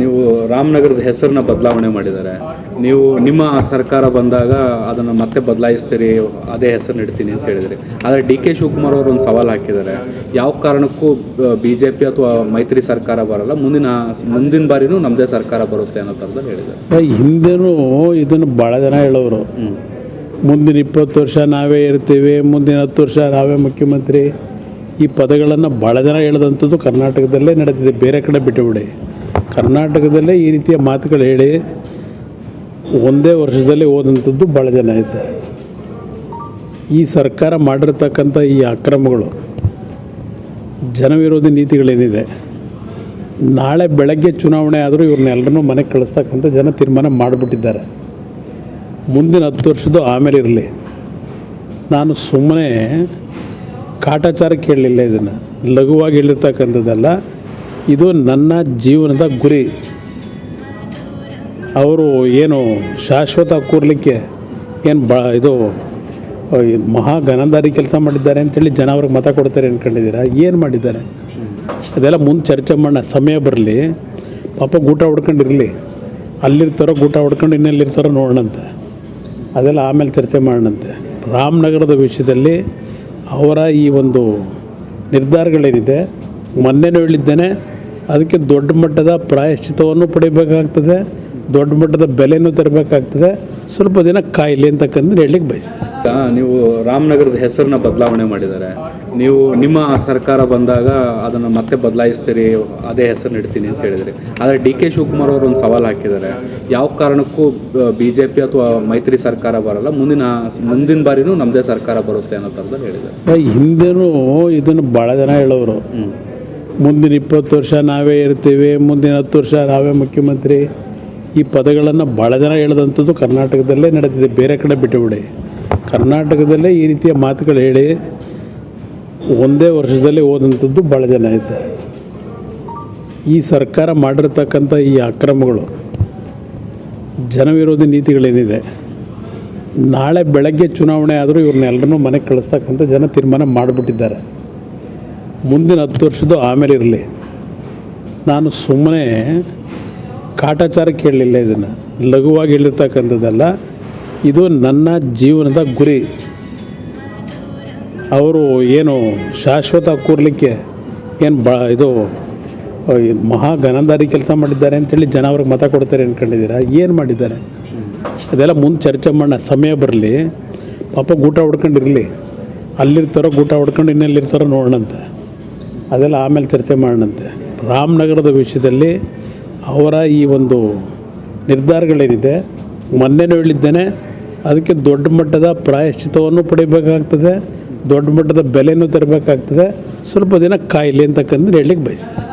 ನೀವು ರಾಮನಗರದ ಹೆಸರನ್ನ ಬದಲಾವಣೆ ಮಾಡಿದ್ದಾರೆ. ನೀವು ನಿಮ್ಮ ಸರ್ಕಾರ ಬಂದಾಗ ಅದನ್ನು ಮತ್ತೆ ಬದಲಾಯಿಸ್ತೀರಿ ಅದೇ ಹೆಸರು ಇಡ್ತೀನಿ ಅಂತ ಹೇಳಿದ್ರಿ. ಆದರೆ ಡಿ ಕೆ ಶಿವಕುಮಾರ್ ಅವರು ಒಂದು ಸವಾಲು ಹಾಕಿದ್ದಾರೆ. ಯಾವ ಕಾರಣಕ್ಕೂ ಬಿ ಜೆ ಪಿ ಅಥವಾ ಮೈತ್ರಿ ಸರ್ಕಾರ ಬರಲ್ಲ ಮುಂದಿನ ಮುಂದಿನ ಬಾರಿನೂ ನಮ್ಮದೇ ಸರ್ಕಾರ ಬರುತ್ತೆ ಅನ್ನೋ ಥರದಲ್ಲಿ ಹೇಳಿದ್ದಾರೆ. ಹಿಂದೆನೂ ಇದನ್ನು ಭಾಳ ಜನ ಹೇಳೋರು ಮುಂದಿನ ಇಪ್ಪತ್ತು ವರ್ಷ ನಾವೇ ಇರ್ತೀವಿ ಮುಂದಿನ ಹತ್ತು ವರ್ಷ ನಾವೇ ಮುಖ್ಯಮಂತ್ರಿ. ಈ ಪದಗಳನ್ನು ಭಾಳ ಜನ ಹೇಳಿದಂಥದ್ದು ಕರ್ನಾಟಕದಲ್ಲೇ ನಡೆದಿದೆ ಬೇರೆ ಕಡೆ ಬಿಟ್ಟುಬಿಡಿ ಕರ್ನಾಟಕದಲ್ಲೇ ಈ ರೀತಿಯ ಮಾತುಗಳು ಹೇಳಿ ಒಂದೇ ವರ್ಷದಲ್ಲಿ ಹೋದಂಥದ್ದು ಭಾಳ ಜನ ಇದ್ದಾರೆ. ಈ ಸರ್ಕಾರ ಮಾಡಿರ್ತಕ್ಕಂಥ ಈ ಅಕ್ರಮಗಳು, ಜನವಿರೋಧಿ ನೀತಿಗಳೇನಿದೆ, ನಾಳೆ ಬೆಳಗ್ಗೆ ಚುನಾವಣೆ ಆದರೂ ಇವ್ರನ್ನೆಲ್ಲರನ್ನೂ ಮನೆಗೆ ಕಳಿಸ್ತಕ್ಕಂಥ ಜನ ತೀರ್ಮಾನ ಮಾಡಿಬಿಟ್ಟಿದ್ದಾರೆ. ಮುಂದಿನ ಹತ್ತು ವರ್ಷದ್ದು ಆಮೇಲೆ ಇರಲಿ. ನಾನು ಸುಮ್ಮನೆ ಕಾಟಾಚಾರಕ್ಕೆ ಹೇಳಲಿಲ್ಲ ಇದನ್ನು. ಲಘುವಾಗಿ ಹೇಳಿರ್ತಕ್ಕಂಥದ್ದಲ್ಲ. ಇದು ನನ್ನ ಜೀವನದ ಗುರಿ. ಅವರು ಏನು ಶಾಶ್ವತ ಕೂರಲಿಕ್ಕೆ ಏನು ಬ ಇದು ಮಹಾ ಗನಂದಾರಿ ಕೆಲಸ ಮಾಡಿದ್ದಾರೆ ಅಂತೇಳಿ ಜನ ಅವ್ರಿಗೆ ಮತ ಕೊಡ್ತಾರೆ ಅಂದ್ಕೊಂಡಿದ್ದೀರಾ ಏನು ಮಾಡಿದ್ದಾರೆ? ಅದೆಲ್ಲ ಮುಂದೆ ಚರ್ಚೆ ಮಾಡೋಣ. ಸಮಯ ಬರಲಿ. ಪಾಪ ಗೂಟ ಹೊಡ್ಕೊಂಡಿರಲಿ. ಅಲ್ಲಿರ್ತಾರೋ ಗೂಟ ಹೊಡ್ಕೊಂಡು ಇನ್ನೆಲ್ಲಿರ್ತಾರೋ ನೋಡೋಣಂತೆ. ಅದೆಲ್ಲ ಆಮೇಲೆ ಚರ್ಚೆ ಮಾಡೋಣಂತೆ. ರಾಮನಗರದ ವಿಷಯದಲ್ಲಿ ಅವರ ಈ ಒಂದು ನಿರ್ಧಾರಗಳೇನಿದೆ, ಮೊನ್ನೆನೂ ಹೇಳಿದ್ದೇನೆ ಅದಕ್ಕೆ ದೊಡ್ಡ ಮಟ್ಟದ ಪ್ರಾಯಶ್ಚಿತವನ್ನು ಪಡಿಬೇಕಾಗ್ತದೆ ದೊಡ್ಡ ಮಟ್ಟದ ಬೆಲೆನೂ ತರಬೇಕಾಗ್ತದೆ. ಸ್ವಲ್ಪ ದಿನ ಕಾಯಿಲೆ ಅಂತಕ್ಕಂದ್ರೆ ಹೇಳಲಿಕ್ಕೆ ಬಯಸ್ತೀನಿ. ನೀವು ರಾಮನಗರದ ಹೆಸರನ್ನ ಬದಲಾವಣೆ ಮಾಡಿದ್ದಾರೆ. ನೀವು ನಿಮ್ಮ ಸರ್ಕಾರ ಬಂದಾಗ ಅದನ್ನು ಮತ್ತೆ ಬದಲಾಯಿಸ್ತೀರಿ ಅದೇ ಹೆಸರು ಇಡ್ತೀನಿ ಅಂತ ಹೇಳಿದ್ರಿ. ಆದರೆ ಡಿ ಕೆ ಶಿವಕುಮಾರ್ ಅವರು ಒಂದು ಸವಾಲು ಹಾಕಿದ್ದಾರೆ. ಯಾವ ಕಾರಣಕ್ಕೂ ಬಿ ಜೆ ಪಿ ಅಥವಾ ಮೈತ್ರಿ ಸರ್ಕಾರ ಬರಲ್ಲ ಮುಂದಿನ ಮುಂದಿನ ಬಾರಿನೂ ನಮ್ಮದೇ ಸರ್ಕಾರ ಬರುತ್ತೆ ಅನ್ನೋ ಥರದಲ್ಲಿ ಹೇಳಿದ್ದಾರೆ. ಹಿಂದೆನೂ ಇದನ್ನು ಭಾಳ ಜನ ಹೇಳೋರು. ಹ್ಞೂ ಮುಂದಿನ ಇಪ್ಪತ್ತು ವರ್ಷ ನಾವೇ ಇರ್ತೀವಿ, ಮುಂದಿನ ಹತ್ತು ವರ್ಷ ನಾವೇ ಮುಖ್ಯಮಂತ್ರಿ. ಈ ಪದಗಳನ್ನು ಭಾಳ ಜನ ಹೇಳಿದಂಥದ್ದು ಕರ್ನಾಟಕದಲ್ಲೇ ನಡೆದಿದೆ, ಬೇರೆ ಕಡೆ ಬಿಟ್ಟುಬಿಡಿ. ಕರ್ನಾಟಕದಲ್ಲೇ ಈ ರೀತಿಯ ಮಾತುಗಳು ಹೇಳಿ ಒಂದೇ ವರ್ಷದಲ್ಲಿ ಹೋದಂಥದ್ದು ಭಾಳ ಜನ ಇದ್ದಾರೆ. ಈ ಸರ್ಕಾರ ಮಾಡಿರ್ತಕ್ಕಂಥ ಈ ಅಕ್ರಮಗಳು, ಜನವಿರೋಧಿ ನೀತಿಗಳೇನಿದೆ, ನಾಳೆ ಬೆಳಗ್ಗೆ ಚುನಾವಣೆ ಆದರೂ ಇವ್ರನ್ನೆಲ್ಲರನ್ನೂ ಮನೆಗೆ ಕಳಿಸ್ತಕ್ಕಂಥ ಜನ ತೀರ್ಮಾನ ಮಾಡಿಬಿಟ್ಟಿದ್ದಾರೆ. ಮುಂದಿನ ಹತ್ತು ವರ್ಷದ್ದು ಆಮೇಲೆ ಇರಲಿ. ನಾನು ಸುಮ್ಮನೆ ಕಾಟಾಚಾರಕ್ಕೆ ಹೇಳಲಿಲ್ಲ ಇದನ್ನು. ಲಘುವಾಗಿ ಹೇಳಿರ್ತಕ್ಕಂಥದ್ದಲ್ಲ, ಇದು ನನ್ನ ಜೀವನದ ಗುರಿ. ಅವರು ಏನು ಶಾಶ್ವತ ಕೂರಲಿಕ್ಕೆ ಏನು ಬ, ಇದು ಮಹಾ ಗನಂದಾರಿ ಕೆಲಸ ಮಾಡಿದ್ದಾರೆ ಅಂತೇಳಿ ಜನ ಅವ್ರಿಗೆ ಮತ ಕೊಡ್ತಾರೆ ಅಂದ್ಕೊಂಡಿದ್ದೀರಾ ಏನು ಮಾಡಿದ್ದಾರೆ? ಅದೆಲ್ಲ ಮುಂದೆ ಚರ್ಚೆ ಮಾಡೋಣ. ಸಮಯ ಬರಲಿ. ಪಾಪ ಗೂಟ ಹೊಡ್ಕೊಂಡಿರಲಿ. ಅಲ್ಲಿರ್ತಾರೋ ಗೂಟ ಹೊಡ್ಕೊಂಡು ಇನ್ನೆಲ್ಲಿರ್ತಾರೋ ನೋಡೋಣಂತೆ. ಅದೆಲ್ಲ ಆಮೇಲೆ ಚರ್ಚೆ ಮಾಡೋಣಂತೆ. ರಾಮನಗರದ ವಿಷಯದಲ್ಲಿ ಅವರ ಈ ಒಂದು ನಿರ್ಧಾರಗಳೇನಿದೆ ಮೊನ್ನೆನೂ ಹೇಳಿದ್ದೇನೆ, ಅದಕ್ಕೆ ದೊಡ್ಡ ಮಟ್ಟದ ಪ್ರಾಯಶ್ಚಿತವನ್ನು ಪಡಿಬೇಕಾಗ್ತದೆ, ದೊಡ್ಡ ಮಟ್ಟದ ಬೆಲೆನೂ ತರಬೇಕಾಗ್ತದೆ, ಸ್ವಲ್ಪ ದಿನ ಕಾಯಿಲೆ ಅಂತಕ್ಕಂದ್ರೆ ಹೇಳಲಿಕ್ಕೆ ಬಯಸ್ತೀನಿ.